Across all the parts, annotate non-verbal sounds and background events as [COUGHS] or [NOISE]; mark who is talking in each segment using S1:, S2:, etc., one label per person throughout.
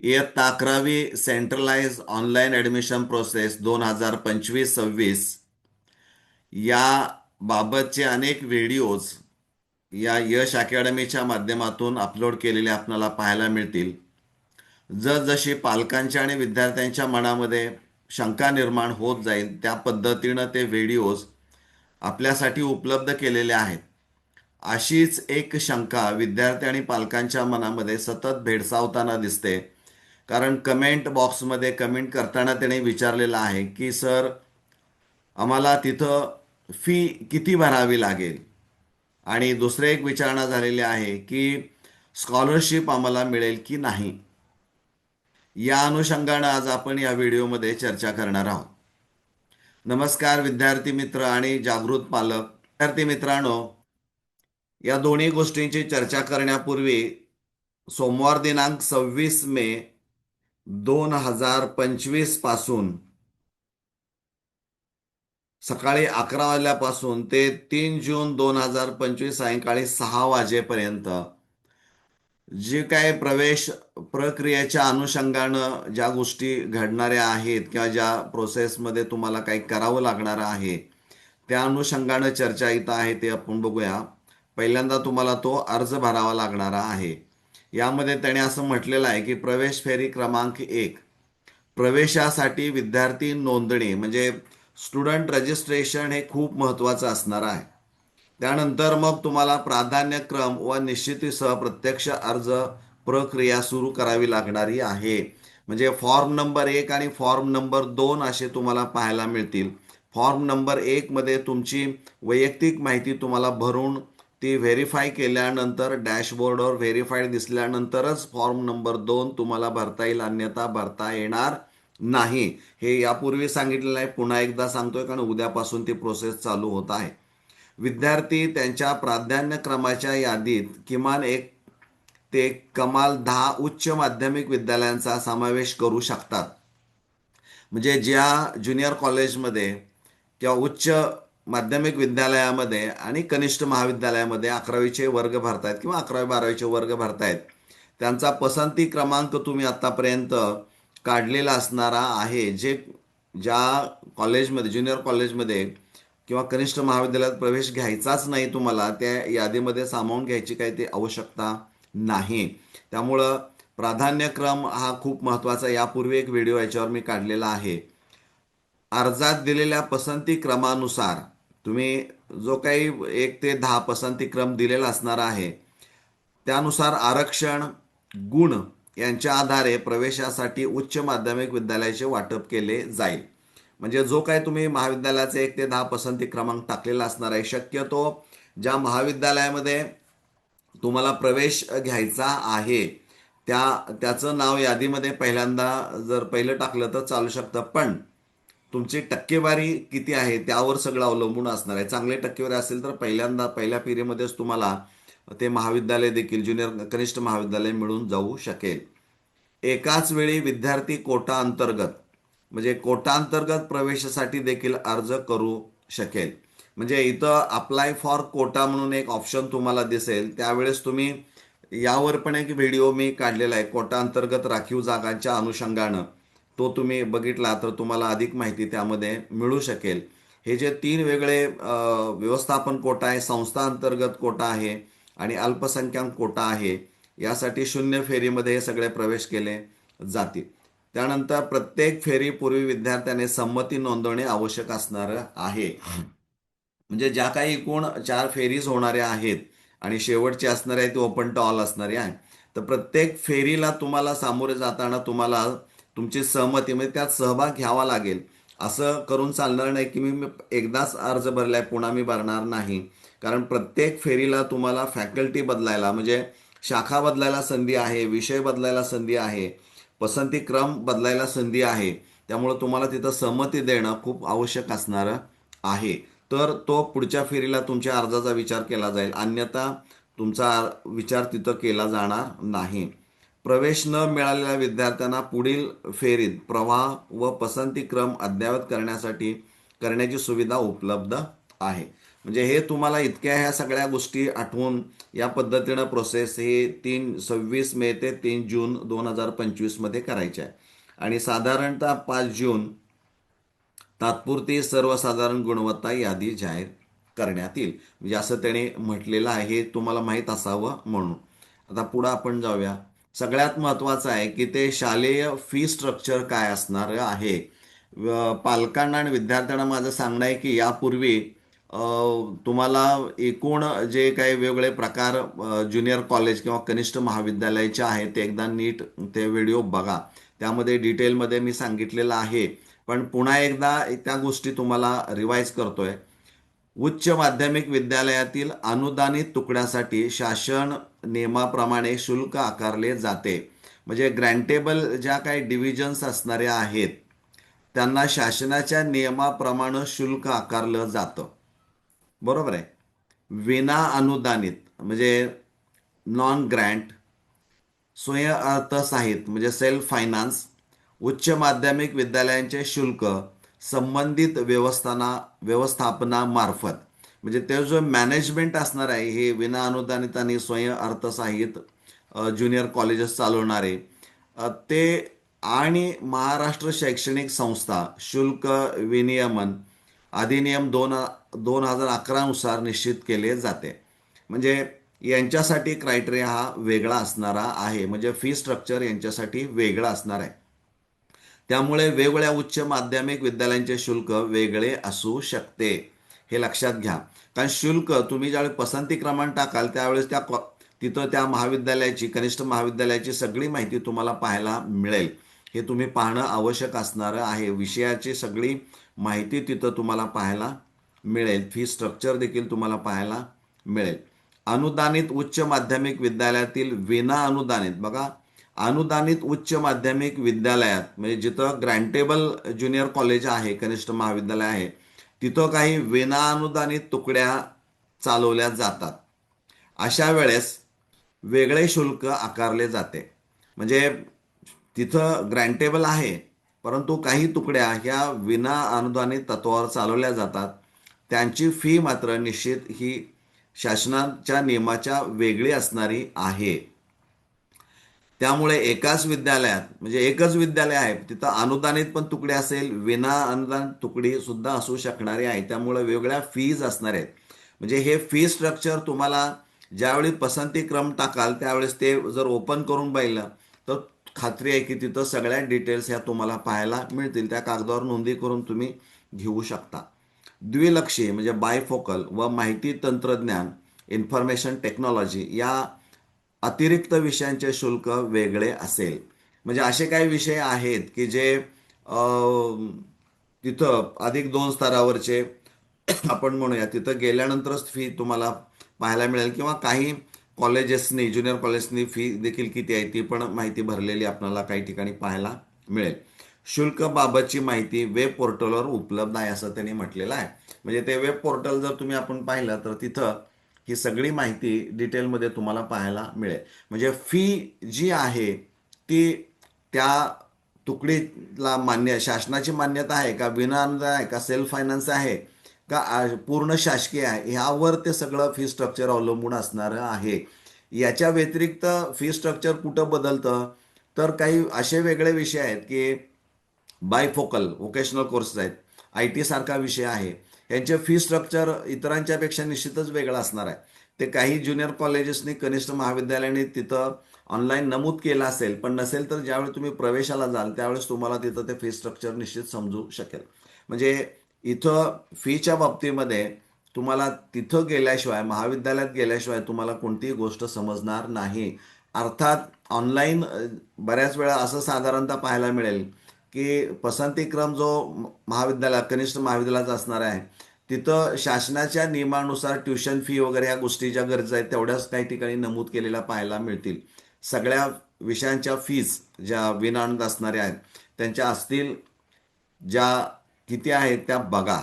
S1: इयत्ता अकरावी centralise online admission process दोन हजार पंचवीस सव्वीस या बाबतचे अनेक व्हिडिओज या यश अकॅडमीच्या माध्यमातून अपलोड केलेले आपल्याला पाहायला मिळतील. जसजशी पालकांच्या आणि विद्यार्थ्यांच्या मनामध्ये शंका निर्माण होत जाईल त्या पद्धतीनं ते व्हिडिओज आपल्यासाठी उपलब्ध केलेले आहेत. अशीच एक शंका विद्यार्थी आणि पालकांच्या मनामध्ये सतत भेडसावताना दिसते. कारण कमेंट बॉक्समध्ये कमेंट करताना त्याने विचारलेलं आहे की सर आम्हाला तिथं फी किती भरावी लागेल? आणि दुसरे एक विचारणा झालेली आहे की स्कॉलरशिप आम्हाला मिळेल की नाही? या अनुषंगानं आज आपण या व्हिडिओमध्ये चर्चा करणार आहोत. नमस्कार विद्यार्थी मित्र आणि जागृत पालक. विद्यार्थी मित्रांनो या दोन्ही गोष्टींची चर्चा करण्यापूर्वी सोमवार दिनांक सव्वीस मे दोन हजार पंचवीसपासून सकाळी अकरा वाजल्यापासून ते तीन जून दोन हजार पंचवीस सायंकाळी सहा वाजेपर्यंत जे काय प्रवेश प्रक्रियेच्या अनुषंगानं ज्या गोष्टी घडणाऱ्या आहेत किंवा ज्या प्रोसेसमध्ये तुम्हाला काही करावं लागणार आहे त्या अनुषंगानं चर्चा इथं आहे ते आपण बघूया. पहिल्यांदा तुम्हाला तो अर्ज भरावा लागणारा आहे. यामध्ये त्याने असं म्हटलेलं आहे की प्रवेश फेरी क्रमांक एक. प्रवेशासाठी विद्यार्थी नोंदणी म्हणजे स्टुडंट रजिस्ट्रेशन हे खूप महत्त्वाचं असणार आहे. त्यानंतर मग तुम्हाला प्राधान्यक्रम व निश्चितीसह प्रत्यक्ष अर्ज प्रक्रिया सुरू करावी लागणारी आहे. म्हणजे फॉर्म नंबर एक आणि फॉर्म नंबर दोन असे तुम्हाला पाहायला मिळतील. फॉर्म नंबर एकमध्ये तुमची वैयक्तिक माहिती तुम्हाला भरून ती व्हेरीफाय केल्यानंतर डॅशबोर्डवर व्हेरीफाईड दिसल्यानंतरच फॉर्म नंबर दोन तुम्हाला भरता येईल अन्यथा भरता येणार नाही. हे यापूर्वी सांगितलेलं आहे. पुन्हा एकदा सांगतोय कारण उद्यापासून ती प्रोसेस चालू होत आहे. विद्यार्थी त्यांच्या प्राधान्यक्रमाच्या यादीत किमान एक ते कमाल दहा उच्च माध्यमिक विद्यालयांचा समावेश करू शकतात. म्हणजे ज्या ज्युनियर कॉलेजमध्ये किंवा उच्च माध्यमिक विद्यालयामध्ये आणि कनिष्ठ महाविद्यालयामध्ये अकरावीचे वर्ग भरतायत किंवा अकरावी बारावीचे वर्ग भरतायत. त्यांचा पसंती क्रमांक तुम्ही आत्तापर्यंत काढलेला असणारा आहे जे ज्या कॉलेजमध्ये ज्युनियर कॉलेजमध्ये किंवा कनिष्ठ महाविद्यालयात प्रवेश घ्यायचाच नाही तुम्हाला त्या यादीमध्ये सामावून घ्यायची काही ते आवश्यकता नाही. त्यामुळं प्राधान्यक्रम हा खूप महत्त्वाचा यापूर्वी एक व्हिडिओ याच्यावर मी काढलेला आहे. अर्जात दिलेल्या पसंती क्रमानुसार तुम्ही जो काही एक ते दहा पसंती क्रम दिलेला असणार आहे त्यानुसार आरक्षण गुण यांच्या आधारे प्रवेशासाठी उच्च माध्यमिक विद्यालयाचे वाटप केले जाईल. म्हणजे जो काय तुम्ही महाविद्यालयाचे एक ते दहा पसंती क्रमांक टाकलेला असणार आहे शक्यतो ज्या महाविद्यालयामध्ये तुम्हाला प्रवेश घ्यायचा आहे त्या त्याचं नाव यादीमध्ये पहिल्यांदा जर पहिलं टाकलं तर चालू शकतं. पण तुमची टक्केवारी किती आहे त्यावर सगळं अवलंबून असणार आहे. चांगली टक्केवारी असेल तर पहिल्यांदा पहिल्या फेरीमध्येच तुम्हाला ते महाविद्यालय देखील ज्युनियर कनिष्ठ महाविद्यालय मिळून जाऊ शकेल. एकाच वेळी विद्यार्थी कोटा अंतर्गत म्हणजे कोटा अंतर्गत प्रवेशासाठी देखील अर्ज करू शकेल. म्हणजे इथं अप्लाय फॉर कोटा म्हणून एक ऑप्शन तुम्हाला दिसेल. त्यावेळेस तुम्ही यावर पण एक व्हिडिओ मी काढलेला आहे कोटा अंतर्गत राखीव जागांच्या अनुषंगानं. तो तुम्ही बघितला तर तुम्हाला अधिक माहिती त्यामध्ये मिळू शकेल. हे जे तीन वेगळे व्यवस्थापन कोटा आहे संस्था अंतर्गत कोटा आहे आणि अल्पसंख्याक कोटा आहे यासाठी शून्य फेरीमध्ये हे सगळे प्रवेश केले जातील. त्यानंतर प्रत्येक फेरीपूर्वी विद्यार्थ्याने संमती नोंदवणे आवश्यक असणार आहे. म्हणजे ज्या काही एकूण चार फेरीज होणाऱ्या आहेत आणि शेवटची असणारी आहे ती ओपन टॉल असणारी आहे. तर प्रत्येक फेरीला तुम्हाला सामोरे जाताना तुम्हाला तुमची सहमती म्हणजे त्यात सहभाग घ्यावा लागेल. असं करून चालणार नाही की मी एकदाच अर्ज भरलाय पुन्हा मी भरणार नाही. कारण प्रत्येक फेरीला तुम्हाला फॅकल्टी बदलायला म्हणजे शाखा बदलायला संधी आहे विषय बदलायला संधी आहे पसंती क्रम बदलायला संधी आहे. त्यामुळं तुम्हाला तिथं सहमती देणं खूप आवश्यक असणार आहे. तर तो पुढच्या फेरीला तुमच्या अर्जाचा विचार केला जाईल. अन्यथा तुमचा विचार तिथं केला जाणार नाही. प्रवेश न मिळालेल्या विद्यार्थ्यांना पुढील फेरीत प्रवाह व पसंती क्रम अद्ययावत करण्यासाठी करण्याची सुविधा उपलब्ध आहे. म्हणजे हे तुम्हाला इतक्या ह्या सगळ्या गोष्टी आठवून या पद्धतीनं प्रोसेस हे तीन सव्वीस मे ते तीन जून दोन हजार पंचवीसमध्ये करायचे आहे. आणि साधारणतः पाच जून तात्पुरती सर्वसाधारण गुणवत्ता यादी जाहीर करण्यात येईल. म्हणजे असं त्याने म्हटलेलं आहे हे तुम्हाला माहीत असावं म्हणून. आता पुढं आपण जाऊया. सगळ्यात महत्त्वाचं आहे की ते शालेय फी स्ट्रक्चर काय असणार आहे? व- पालकांना आणि विद्यार्थ्यांना माझं सांगणं आहे की यापूर्वी तुम्हाला एकूण जे काही वेगवेगळे प्रकार ज्युनियर कॉलेज किंवा कनिष्ठ महाविद्यालयाचे आहेत ते एकदा नीट ते व्हिडिओ बघा. त्यामध्ये डिटेलमध्ये मी सांगितलेलं आहे. पण पुन्हा एकदा त्या गोष्टी तुम्हाला रिवाईज करतोय. उच्च माध्यमिक विद्यालयातील अनुदानित तुकड्यासाठी शासन नियमाप्रमाणे शुल्क आकारले जाते. म्हणजे ग्रँटेबल ज्या काही डिव्हिजन्स असणाऱ्या आहेत त्यांना शासनाच्या नियमाप्रमाणे शुल्क आकारलं जातं. बरोबर आहे? विना अनुदानित म्हणजे नॉन ग्रँट स्वयं अर्थसहाय्यित म्हणजे सेल्फ फायनान्स उच्च माध्यमिक विद्यालयांचे शुल्क संबंधित व्यवस्थाना व्यवस्थापनामार्फत. म्हणजे ते जो मॅनेजमेंट असणार आहे हे विना अनुदानित आणि स्वयं अर्थसहाय्यित ज्युनियर कॉलेजेस चालवणारे ते आणि महाराष्ट्र शैक्षणिक संस्था शुल्क विनियमन अधिनियम दोन दोन हजार अकरानुसार निश्चित केले जाते. म्हणजे यांच्यासाठी क्रायटेरिया हा वेगळा असणारा आहे. म्हणजे फी स्ट्रक्चर यांच्यासाठी वेगळा असणार आहे. त्यामुळे वेगवेगळ्या उच्च माध्यमिक विद्यालयांचे शुल्क वेगळे असू शकते. हे लक्षात घ्या. कारण शुल्क तुम्ही ज्यावेळी पसंती क्रमांक टाकाल त्यावेळेस त्या कॉ- तिथं त्या महाविद्यालयाची कनिष्ठ महाविद्यालयाची सगळी माहिती तुम्हाला पाहायला मिळेल. हे तुम्ही पाहणं आवश्यक असणारं आहे. विषयाची सगळी माहिती तिथं तुम्हाला पाहायला मिळेल. फी स्ट्रक्चर देखील तुम्हाला पाहायला मिळेल. अनुदानित उच्च माध्यमिक विद्यालयातील विना अनुदानित बघा अनुदानित उच्च माध्यमिक विद्यालयात म्हणजे जिथं ग्रँटेबल ज्युनियर कॉलेज आहे कनिष्ठ महाविद्यालय आहे तिथं काही विना अनुदानित तुकड्या चालवल्या जातात. अशा वेळेस वेगळे शुल्क आकारले जाते. म्हणजे तिथं ग्रँटेबल आहे परंतु काही तुकड्या ह्या विना अनुदानित तत्वावर चालवल्या जातात. त्यांची फी मात्र निश्चित ही शासनाच्या नियमाच्या वेगळी असणारी आहे. त्यामुळे एकाच विद्यालयात म्हणजे एकच विद्यालय आहे तिथं अनुदानित पण तुकडे असेल विना अनुदान तुकडी सुद्धा असू शकणारी आहे. त्यामुळे वेगळ्या फीज असणार आहेत. म्हणजे हे फी स्ट्रक्चर तुम्हाला ज्यावेळी पसंती क्रम टाकाल त्यावेळेस ते जर ओपन करून पाहिलं तर खात्री आहे की तिथं सगळ्या डिटेल्स ह्या तुम्हाला पाहायला मिळतील. त्या कागदावर नोंदी करून तुम्ही घेऊ शकता. द्विलक्षी म्हणजे बायफोकल व माहिती तंत्रज्ञान इन्फॉर्मेशन टेक्नॉलॉजी या अतिरिक्त विषयांचे शुल्क वेगळे असेल. म्हणजे असे काही विषय आहेत की जे तिथं अधिक दोन स्तरावरचे [COUGHS] आपण म्हणूया. तिथं गेल्यानंतरच फी तुम्हाला पाहायला मिळेल किंवा काही कॉलेजेसनी ज्युनियर कॉलेजनी फी देखील किती आहे ती पण माहिती भरलेली आपल्याला काही ठिकाणी पाहायला मिळेल. शुल्क बाबतची माहिती वेब पोर्टलवर उपलब्ध आहे असं त्यांनी म्हटलेलं आहे. म्हणजे ते वेब पोर्टल जर तुम्ही आपण पाहिलं तर तिथं ही सगळी माहिती डिटेलमध्ये तुम्हाला पाहायला मिळेल. म्हणजे फी जी आहे ती त्या तुकडीला मान्य शासनाची मान्यता आहे का विना अनुदान आहे का सेल्फ फायनान्स आहे का पूर्ण शासकीय आहे ह्यावर ते सगळं फी स्ट्रक्चर अवलंबून असणारं आहे. याच्या व्यतिरिक्त फी स्ट्रक्चर कुठं बदलतं? तर काही असे वेगळे विषय आहेत की बायफोकल व्होकेशनल कोर्सेस आहेत. आय टी सारखा विषय आहे. यांचे फी स्ट्रक्चर इतरांच्यापेक्षा निश्चितच वेगळं असणार आहे. ते काही ज्युनियर कॉलेजेसनी कनिष्ठ महाविद्यालयाने तिथं ऑनलाईन नमूद केलं असेल पण नसेल तर ज्यावेळी तुम्ही प्रवेशाला जाल त्यावेळेस तुम्हाला तिथं ते फी स्ट्रक्चर निश्चित समजू शकेल. म्हणजे इथं फीच्या बाबतीमध्ये तुम्हाला तिथं गेल्याशिवाय महाविद्यालयात गेल्याशिवाय तुम्हाला कोणतीही गोष्ट समजणार नाही. अर्थात ऑनलाईन बऱ्याच वेळा असं साधारणतः पाहायला मिळेल की पसंतीक्रम जो महाविद्यालय कनिष्ठ महाविद्यालयाचा असणार आहे तिथं शासनाच्या नियमानुसार ट्युशन फी वगैरे या गोष्टी ज्या गरजा आहेत तेवढ्याच काही ठिकाणी नमूद केलेल्या पाहायला मिळतील. सगळ्या विषयांच्या फीज ज्या विनानंद असणाऱ्या आहेत त्यांच्या असतील ज्या किती आहेत त्या बघा.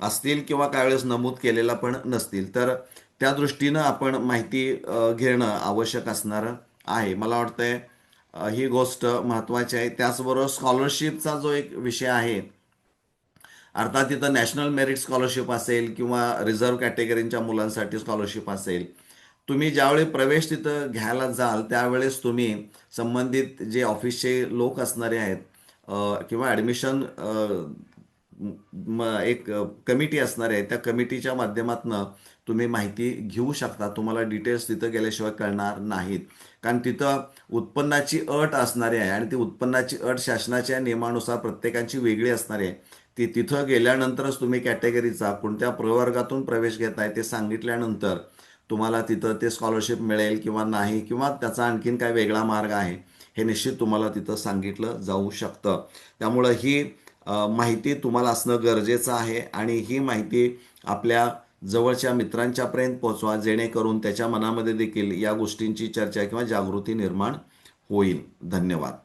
S1: असतील किंवा काही वेळेस नमूद केलेला पण नसतील. तर त्या दृष्टीनं आपण माहिती घेणं आवश्यक असणारं आहे. मला वाटतंय ही गोष्ट महत्त्वाची आहे. त्याचबरोबर स्कॉलरशिपचा जो एक विषय आहे अर्थात तिथं नॅशनल मेरिट स्कॉलरशिप असेल किंवा रिझर्व्ह कॅटेगरीच्या मुलांसाठी स्कॉलरशिप असेल तुम्ही ज्यावेळी प्रवेश तिथं घ्यायला जाल त्यावेळेस तुम्ही संबंधित जे ऑफिसचे लोक असणारे आहेत किंवा ॲडमिशन म एक कमिटी असणार आहे त्या कमिटीच्या माध्यमातून तुम्ही माहिती घेऊ शकता. तुम्हाला डिटेल्स तिथं गेल्याशिवाय कळणार नाहीत. कारण तिथं उत्पन्नाची अट असणारी आहे आणि ती उत्पन्नाची अट शासनाच्या नियमानुसार प्रत्येकाची वेगळी असणारी आहे. ती तिथं गेल्यानंतरच तुम्ही कॅटेगरीचा कोणत्या प्रवर्गातून प्रवेश घेताय ते सांगितल्यानंतर तुम्हाला तिथं ते स्कॉलरशिप मिळेल किंवा नाही किंवा त्याचा आणखीन काय वेगळा मार्ग आहे हे निश्चित तुम्हाला तिथं सांगितलं जाऊ शकतं. त्यामुळं ही माहिती तुम्हाला असणं गरजेचं आहे आणि ही माहिती आपल्या जवळच्या मित्रांच्यापर्यंत पोहोचवा जेणेकरून त्याच्या मनामध्ये देखील या गोष्टींची चर्चा किंवा जागृती निर्माण होईल. धन्यवाद.